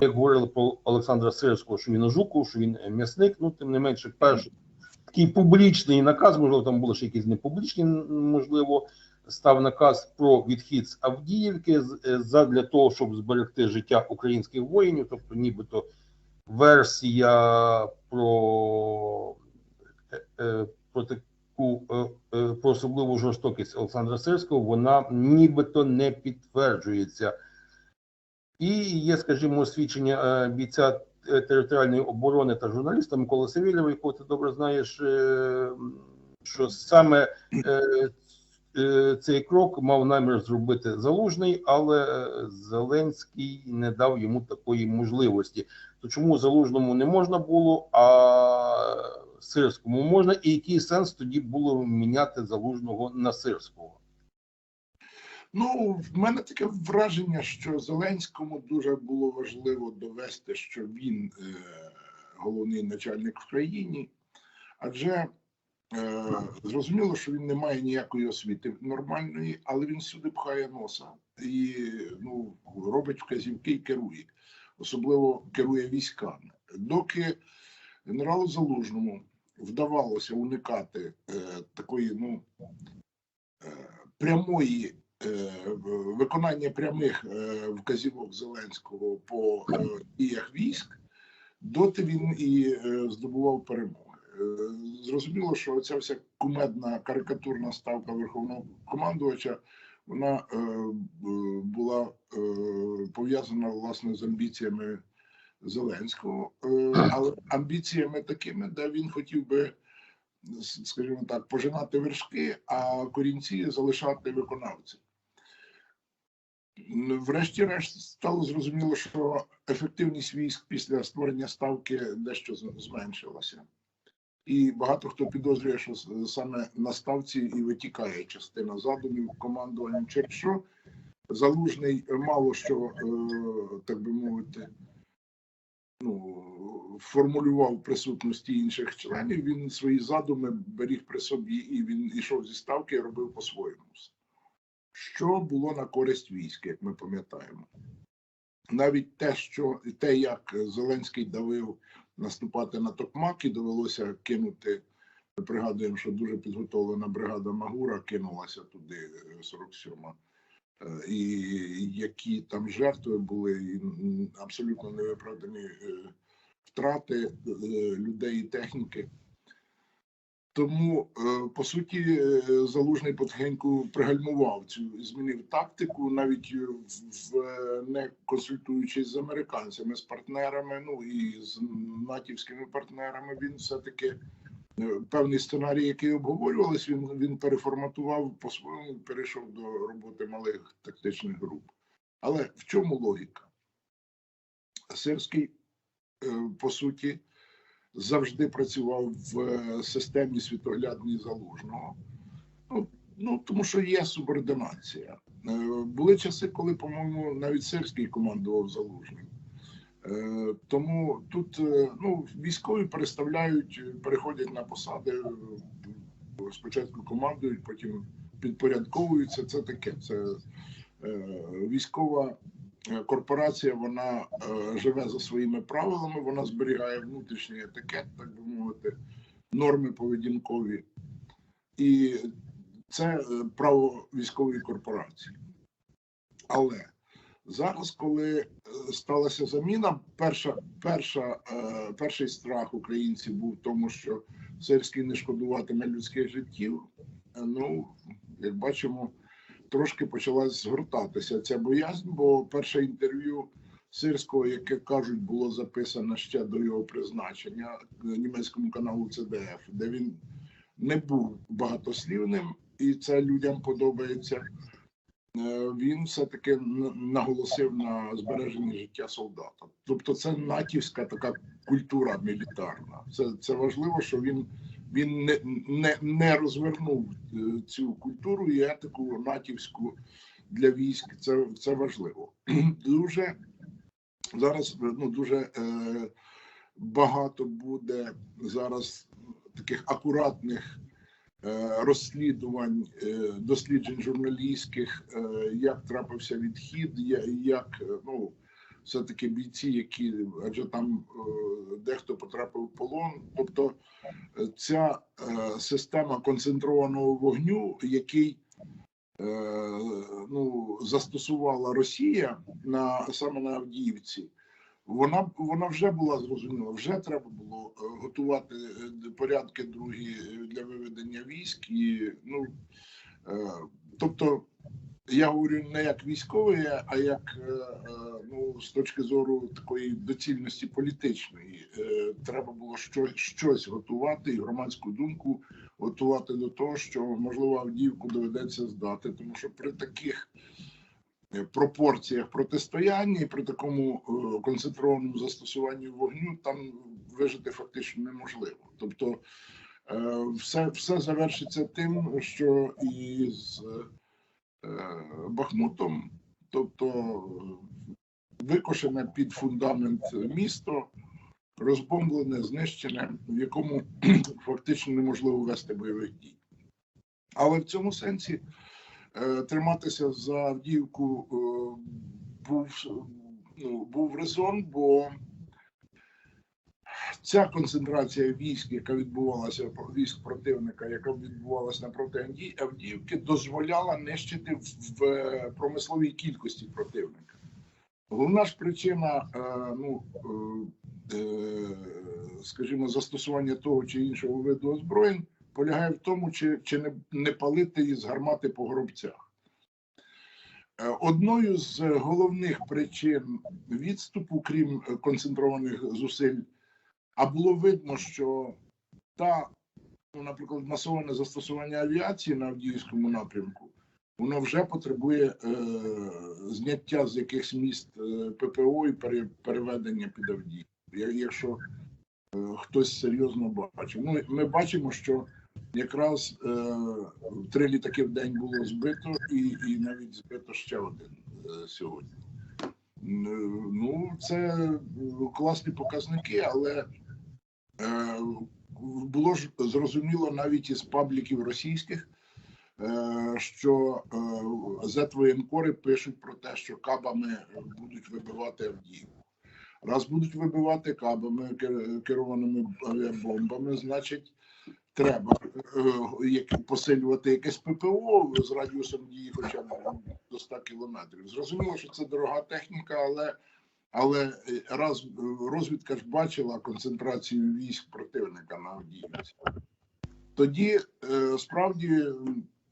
як говорили про Олександра Сирського, що він Жуков, що він м'ясник, ну тим не менше, перший такий публічний наказ, можливо, там були ще якісь непублічні, можливо, став наказ про відхід з Авдіївки е, того, щоб зберегти життя українських воїнів, тобто нібито версія про, е, е, про таку е, е, про особливу жорстокість Олександра Сирського, вона нібито не підтверджується. І є, скажімо, свідчення е, бійця е, територіальної оборони та журналіста Миколи Савєлєва, якого ти добре знаєш, е, що саме цей крок мав намір зробити залужний, але Зеленський не дав йому такої можливості. То чому залужному не можна було, а сирському можна, і який сенс тоді було міняти залужного на сирського? Ну, в мене таке враження, що Зеленському дуже було важливо довести, що він е, головний начальник в країні, адже е, зрозуміло, що він не має ніякої освіти нормальної, але він сюди пхає носа. І ну, робить вказівки і керує, особливо керує військами. Доки генералу Залужному вдавалося уникати е, такої ну, е, прямої виконання прямих е, вказівок Зеленського по е, діях військ, доти він і е, здобував перемоги. Е, Зрозуміло, що ця вся кумедна карикатурна ставка верховного командувача вона е, була е, пов'язана власне з амбіціями Зеленського, е, але амбіціями такими, де він хотів би скажімо так, пожинати вершки, а корінці залишати виконавців. М, Врешті-решт стало зрозуміло, що ефективність військ після створення ставки дещо зменшилася. І багато хто підозрює, що саме на ставці і витікає частина задумів командування, через що залужний мало що, е, так би мовити, ну, формулював присутності інших членів. Він свої задуми беріг при собі, і він йшов зі ставки і робив по-своєму. Що було на користь війська, як ми пам'ятаємо. Навіть те, що те, як Зеленський давив наступати на Токмак, і довелося кинути. Ми пригадуємо, що дуже підготовлена бригада Магура кинулася туди, е, 47-ма. Е, І які там жертви були, і абсолютно невиправдані е, втрати е, людей і техніки. Тому, е, по суті, е, залужний потихеньку пригальмував цю змінив тактику, навіть в, в не консультуючись з американцями, з партнерами, ну і з натівськими партнерами, він все-таки е, певний сценарій, який обговорювались, він, він переформатував по-своєму, перейшов до роботи малих тактичних груп. Але в чому логіка? Сирський, е, по суті, завжди працював в е, системі світоглядній залужного. Ну, ну тому що є субординація. Е, Були часи, коли, по-моєму, навіть Сирський командував залужним. Е, Тому тут ну, військові переставляють, переходять на посади, спочатку командують, потім підпорядковуються. Це таке. Це військова корпорація, вона е, живе за своїми правилами, вона зберігає внутрішній етикет, так би мовити, норми поведінкові. І це е, право військової корпорації. Але зараз, коли е, сталася заміна, перша, перша, перший страх українців був в тому, що Сирський не шкодуватиме людських життів. Ну, як бачимо, трошки почала згортатися ця боязнь, бо перше інтерв'ю Сирського, яке кажуть, було записане ще до його призначення німецькому каналу ЦДФ, де він не був багатослівним, і це людям подобається. Е, Він все-таки наголосив на збереженні життя солдата. Тобто, це натівська така культура мілітарна. Це, це важливо, що він, він не, не, не розвернув е, цю культуру і етику натівську для військ. Це, це важливо. Дуже зараз ну, дуже е, багато буде зараз таких акуратних е, розслідувань, е, досліджень журналістських, як трапився відхід, як ну все-таки бійці, які адже там е, дехто потрапив в полон. Тобто е, ця е, система концентрованого вогню, який ну, застосувала Росія на саме на Авдіївці, вона вона вже була зрозуміла. Вже треба було готувати порядки другі для виведення військ. І ну тобто, я говорю не як військовий, а як е, е, ну з точки зору такої доцільності політичної. Е, Треба було щось, щось готувати і громадську думку готувати до того, що можливо Авдіївку доведеться здати, тому що при таких пропорціях протистояння і при такому концентрованому застосуванні вогню там вижити фактично неможливо. Тобто все, все завершиться тим, що з Бахмутом, тобто е, викошене під фундамент місто, розбомблене, знищене, в якому фактично неможливо вести бойових дій. Але в цьому сенсі е, триматися за Авдіївку е, був, ну, був резон, бо ця концентрація військ, яка відбувалася військ противника, яка відбувалася напроти Авді- Авдіївки, дозволяла нищити в, е, промисловій кількості противника. Головна ж причина, е, ну е, скажімо, застосування того чи іншого виду озброєнь полягає в тому, чи, чи не, не палити із гармати по горобцях. Одною з головних причин відступу, крім концентрованих зусиль, а було видно, що та, ну, наприклад, масоване застосування авіації на Авдіївському напрямку, воно вже потребує е, зняття з якихось міст е, ППО і пере, переведення під Авдіївку. Я- Якщо е, хтось серйозно бачив. Ну, ми бачимо, що якраз е, три літаки в день було збито, і, і навіть збито ще один е, сьогодні. Ну, це е, класні показники, але е, було ж зрозуміло навіть із пабліків російських, е, що е, зетвоєнкори пишуть про те, що кабами будуть вибивати Авдіївку. Раз будуть вибивати кабами кер- керованими авіабомбами, значить, треба е, посилювати якесь ППО з радіусом дії хоча б до 100 кілометрів. Зрозуміло, що це дорога техніка, але, але е, раз е, розвідка ж бачила концентрацію військ противника на Авдіївці, тоді е, справді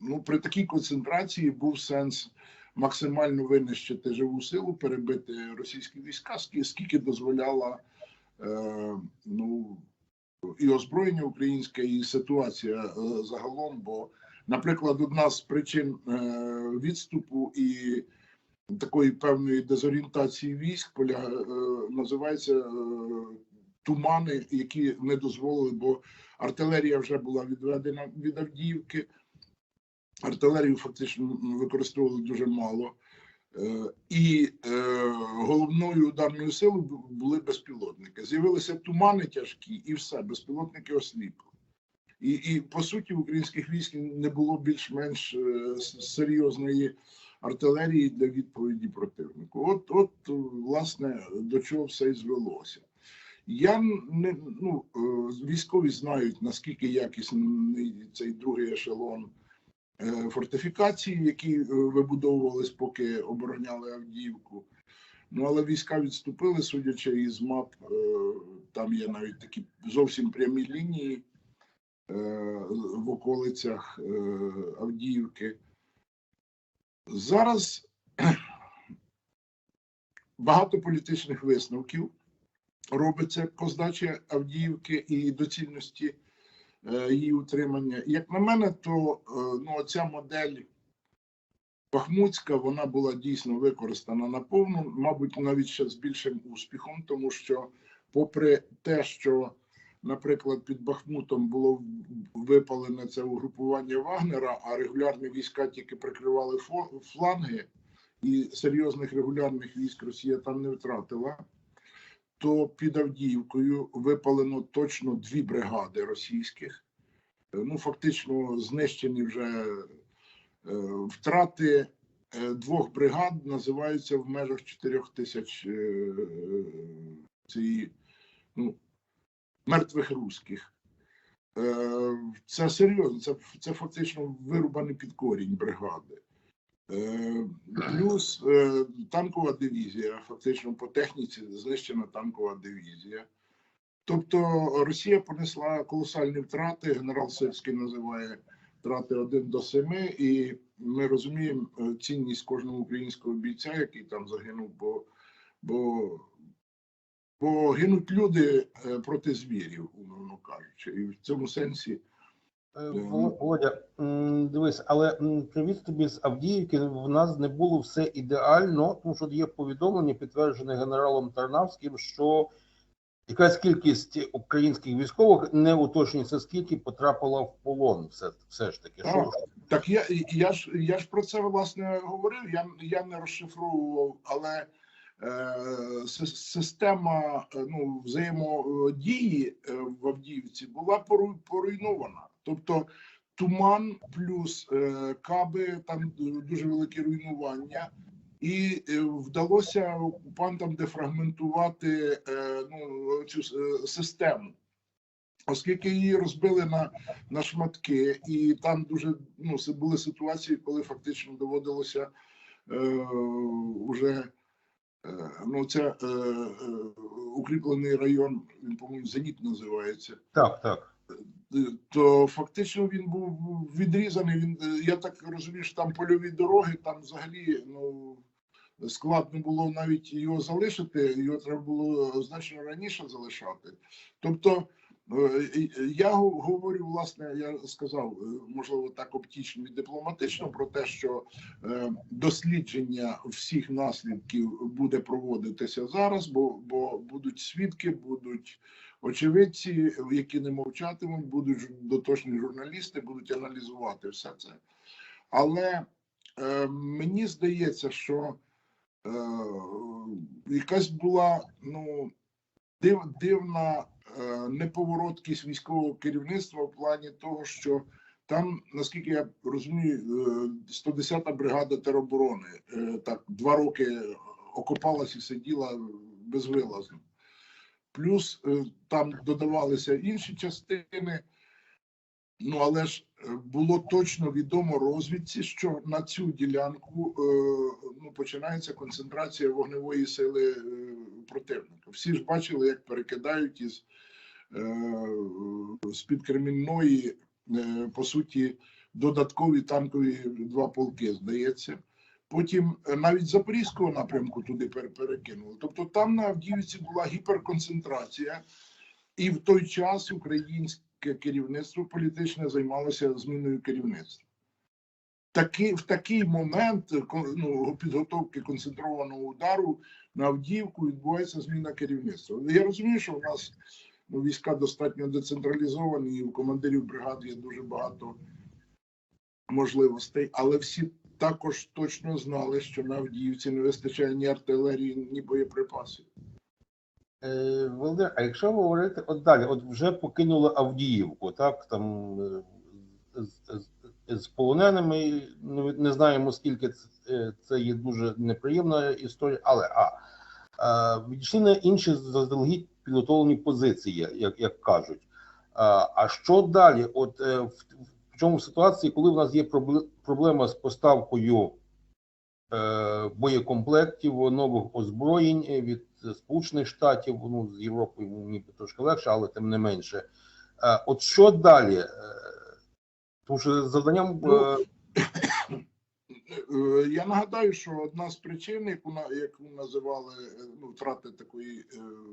ну, при такій концентрації був сенс максимально винищити живу силу, перебити російські війська, скі- скільки дозволяла ну, і озброєння українське, і ситуація загалом. Бо, наприклад, одна з причин відступу і такої певної дезорієнтації військ поля е, називається е, тумани, які не дозволили, бо артилерія вже була відведена від Авдіївки. Артилерію фактично використовували дуже мало. Е, І головною ударною силою були безпілотники. З'явилися тумани тяжкі, і все, безпілотники осліпли. І, і по суті, в українських військ не було більш-менш серйозної артилерії для відповіді противнику. От, от власне, до чого все і звелося. Я не ну е, військові знають наскільки якісний цей другий ешелон е, фортифікації, які е, вибудовувались, поки обороняли Авдіївку. Ну але війська відступили, судячи із мап, там є навіть такі зовсім прямі лінії в околицях Авдіївки. Зараз багато політичних висновків робиться по здачі Авдіївки і доцільності е, її утримання. Як на мене, то е, ну, ця модель Бахмутська вона була дійсно використана наповну, мабуть, навіть ще з більшим успіхом, тому що, попри те, що, наприклад, під Бахмутом було випалене це угрупування Вагнера, а регулярні війська тільки прикривали фланги, і серйозних регулярних військ Росія там не втратила. То під Авдіївкою випалено точно дві бригади російських. Ну, фактично, знищені вже е, втрати е, двох бригад називаються в межах 4 тисяч е, цієї, ну, мертвих русських. Е, Це серйозно, це, це фактично вирубані під корінь бригади. Е, Плюс е, танкова дивізія, фактично по техніці знищена танкова дивізія. Тобто Росія понесла колосальні втрати. Генерал Сирський називає втрати 1 до 7, і ми розуміємо цінність кожного українського бійця, який там загинув, бо, бо, бо гинуть люди е, проти звірів, умовно кажучи. І в цьому сенсі Е, Володя, дивись, але привіт тобі з Авдіївки. В нас не було все ідеально, тому що є повідомлення, підтверджене генералом Тарнавським, що якась кількість українських військових не уточнюється, скільки потрапила в полон. Все, все ж таки. Що, Так. Я, я ж я ж про це власне говорив. Я, я не розшифровував, але е, система е, ну, взаємодії е, в Авдіївці була поруйнована. Тобто туман плюс е, каби, там дуже велике руйнування. І е, вдалося окупантам дефрагментувати е, ну, цю е, систему, оскільки її розбили на на шматки, і там дуже ну були ситуації, коли фактично доводилося е, уже е, ну це е, е, укріплений район, він по-моєму Зеніт називається. Так, так. Е, То фактично він був відрізаний. Він е, я так розумію, що там польові дороги, там взагалі ну складно було навіть його залишити. Його треба було значно раніше залишати. Тобто, е, я говорю, власне, я сказав, е, можливо, так оптично і дипломатично про те, що е, дослідження всіх наслідків буде проводитися зараз, бо, бо будуть свідки, будуть очевидці, які не мовчатимуть, будуть дотошні журналісти, будуть аналізувати все це. Але е, мені здається, що е, якась була ну, див, дивна е, неповороткість військового керівництва в плані того, що там, наскільки я розумію, е, 110-та бригада тероборони е, так два роки окопалась і сиділа безвилазно. Плюс е, там додавалися інші частини. Ну але ж е, було точно відомо розвідці, що на цю ділянку е, ну, починається концентрація вогневої сили е, противника. Всі ж бачили, як перекидають із е, з-під Кремінної, е, по суті, додаткові танкові два полки, здається. Потім е, навіть Запорізького напрямку туди пере- перекинули. Тобто там на Авдіївці була гіперконцентрація, і в той час українське керівництво політичне займалося зміною керівництва. Такі, в такий момент ну, підготовки концентрованого удару на Авдіївку відбувається зміна керівництва. Я розумію, що в нас ну, війська достатньо децентралізовані, і у командирів бригад є дуже багато можливостей, але всі також точно знали, що на Авдіївці не вистачає ні артилерії, ні боєприпасів. Е, Володимир, а якщо говорити от далі, от вже покинули Авдіївку, так там е, з, з, з полоненими, не знаємо скільки це, е, є дуже неприємна історія, але а, а відійшли на інші заздалегідь підготовлені позиції, як, як кажуть. А, а що далі? От е, в, в чому ситуації, коли в нас є проблема з поставкою е, боєкомплектів, нових озброєнь е, від Сполучених Штатів, ну з Європою ніби трошки легше, але тим не менше. Е, От що далі? Е, Тому що завданням е, Е, Я нагадаю, що одна з причин, яку яку називали е, ну, втрати такої е,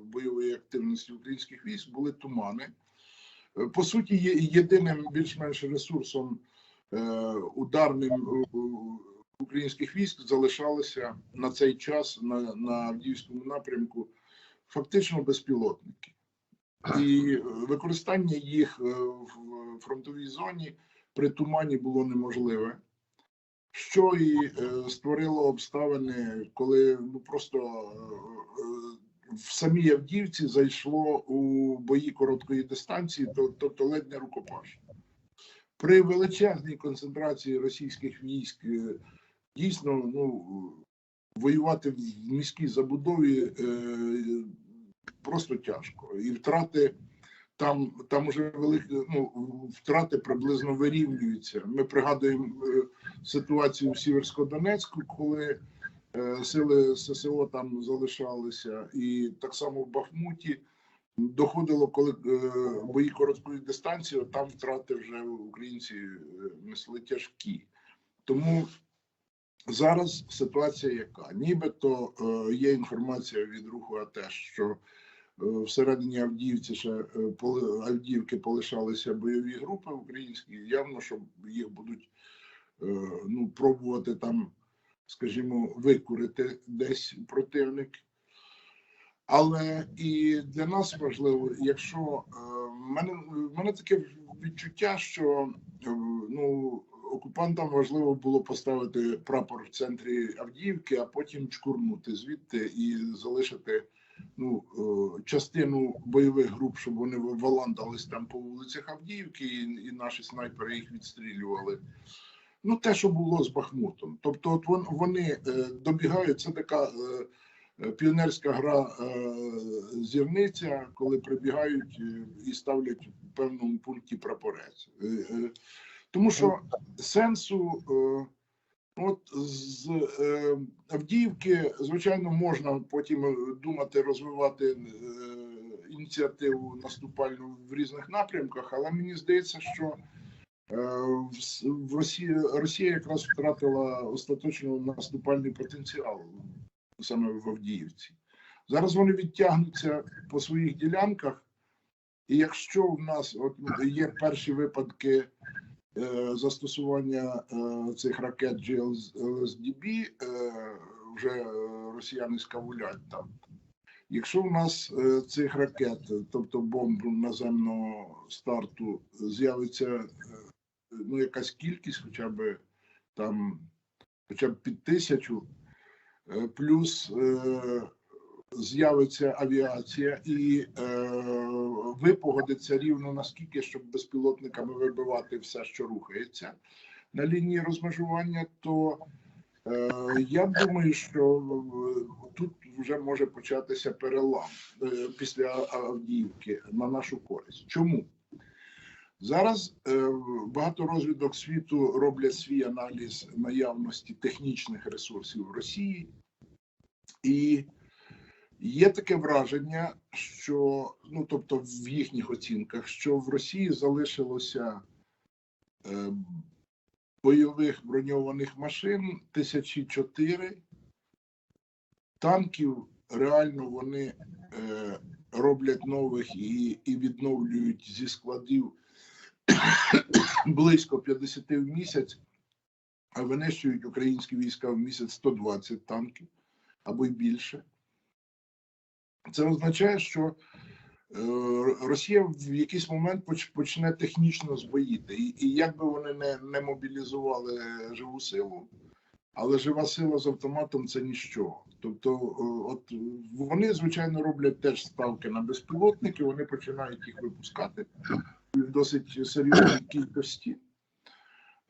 бойової активності українських військ, були тумани. Е, По суті, єдиним більш-менш ресурсом е, ударним е, українських військ залишалися на цей час на, на Авдіївському напрямку фактично безпілотники. І е, використання їх е, в фронтовій зоні при тумані було неможливе що і е, створило обставини, коли ну просто е, е, в самій Авдіївці зайшло у бої короткої дистанції, то- тобто ледь не рукопаш. При величезній концентрації російських військ, дійсно ну, воювати в міській забудові е, просто тяжко. І втрати там, там вже великі ну, втрати приблизно вирівнюються. Ми пригадуємо е, ситуацію в Сіверсько-Донецьку, коли е, сили ССО там залишалися, і так само в Бахмуті доходило, коли е, бої короткої дистанції, там втрати вже українці несли тяжкі. Тому зараз ситуація яка? Нібито є інформація від руху АТЕШ, що всередині Авдіївці ще е, Авдіївки полишалися бойові групи українські. Явно, що їх будуть е, ну, пробувати там, скажімо, викурити десь противник. Але і для нас важливо, якщо е, в мене в мене таке відчуття, що е, ну окупантам важливо було поставити прапор в центрі Авдіївки, а потім чкурнути звідти і залишити ну е, частину бойових груп, щоб вони валандались там по вулицях Авдіївки, і, і наші снайпери їх відстрілювали. Ну, те, що було з Бахмутом. Тобто, от вон, вони е, добігають, це така. Е, піонерська гра зірниця, коли прибігають і ставлять в певному пункті прапорець. Тому що сенсу, е, от з е, Авдіївки, звичайно, можна потім е, думати розвивати е, ініціативу наступальну в різних напрямках, але мені здається, що е, в в Росії Росія якраз втратила остаточно наступальний потенціал саме в Авдіївці. Зараз вони відтягнуться по своїх ділянках, і якщо в нас от є перші випадки застосування е, цих ракет GLSDB, е, вже е, росіяни скавулять там. Якщо в нас е, цих ракет, тобто бомб наземного старту, з'явиться е, ну, якась кількість, хоча б там, хоча б під тисячу, Е, плюс е, з'явиться авіація і е, випогодиться рівно наскільки, щоб безпілотниками вибивати все, що рухається на лінії розмежування, то е, я думаю, що е, тут вже може початися перелам е, після Авдіївки на нашу користь. Чому? Зараз е, багато розвідок світу роблять свій аналіз наявності технічних ресурсів Росії, і є таке враження, що ну тобто в їхніх оцінках, що в Росії залишилося е, бойових броньованих машин тисячі чотири, танків реально вони е, роблять нових і, і відновлюють зі складів близько 50 в місяць, а винищують українські війська в місяць 120 танків або й більше. Це означає, що е, Росія в якийсь момент почне технічно збоїти. І, і як би вони не, не мобілізували живу силу, але жива сила з автоматом це ніщо. Тобто, е, от вони, звичайно, роблять теж ставки на безпілотники, вони починають їх випускати в досить серйозній кількості.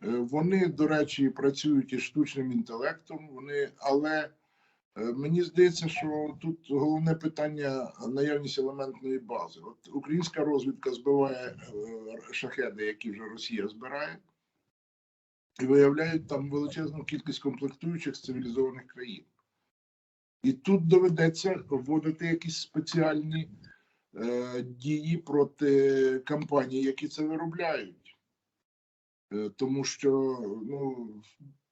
Е, Вони, до речі, працюють із штучним інтелектом, вони, але мені здається, що тут головне питання наявність елементної бази. От українська розвідка збиває е, шахеди, які вже Росія збирає, і виявляють там величезну кількість комплектуючих з цивілізованих країн. І тут доведеться вводити якісь спеціальні е, дії проти компаній, які це виробляють. Е, тому що, ну,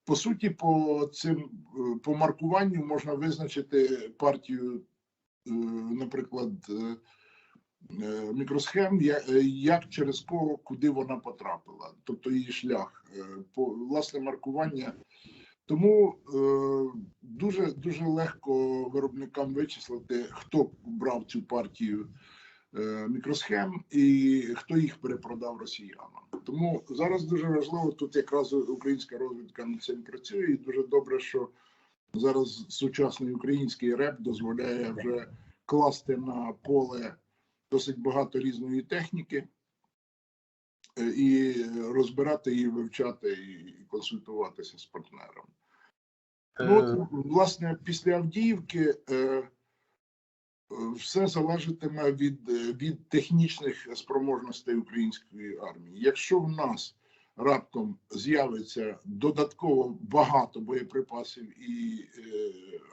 по суті, по цим е, по маркуванню можна визначити партію, е, наприклад, е, мікросхем, як через кого, куди вона потрапила, тобто її шлях, по власне маркування. Тому дуже дуже легко виробникам вичислити, хто брав цю партію мікросхем і хто їх перепродав росіянам. Тому зараз дуже важливо тут якраз українська розвідка над цим працює, і дуже добре, що зараз сучасний український реп дозволяє вже класти на поле досить багато різної техніки е, і розбирати її, вивчати і консультуватися з партнером. Ну, Е, от, власне, після Авдіївки е, е, все залежатиме від, від технічних спроможностей української армії. Якщо в нас раптом з'явиться додатково багато боєприпасів і е,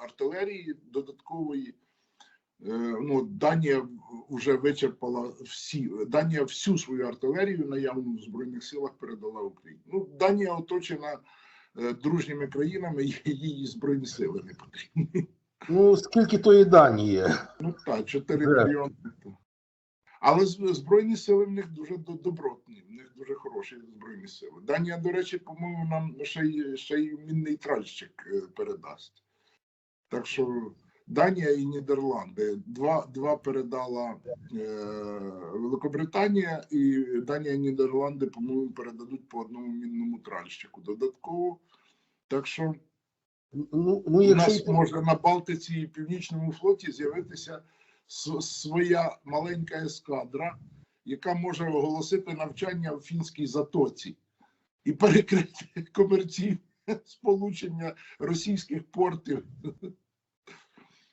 артилерії додаткової, е, ну, Данія вже вичерпала всі, Данія всю свою артилерію наявну в Збройних силах передала Україні. Ну, Данія оточена е, дружніми країнами, її збройні сили не потрібні. Ну, скільки тої Данії? Ну так, 4 Де? мільйони. Але збройні сили в них дуже добротні, в них дуже хороші збройні сили. Данія, до речі, по-моєму, нам ще й ще й мінний тральщик е, передасть. Так що Данія і Нідерланди. Два, два передала е, Великобританія, і Данія і Нідерланди, по-моєму, передадуть по одному мінному тральщику додатково. Так що Ну, ну у нас може на Балтиці і Північному флоті з'явитися своя маленька ескадра, яка може оголосити навчання в фінській затоці і перекрити комерційне сполучення російських портів.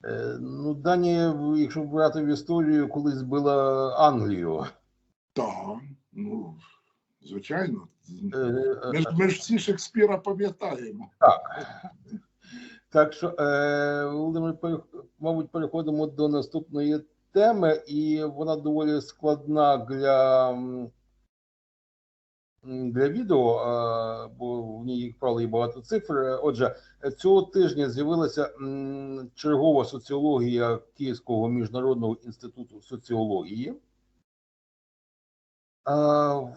Е, Ну, Данія, якщо брати в історію, колись збила Англію. Так, ну звичайно. Е, е, Ми ж, ми ж всі Шекспіра пам'ятаємо. Так що, е, Володимир, мабуть, переходимо до наступної теми, і вона доволі складна для, для відео, е, бо в ній, як правило, є багато цифр. Е, Отже, цього тижня з'явилася чергова соціологія Київського міжнародного інституту соціології. Е,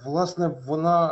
Власне, вона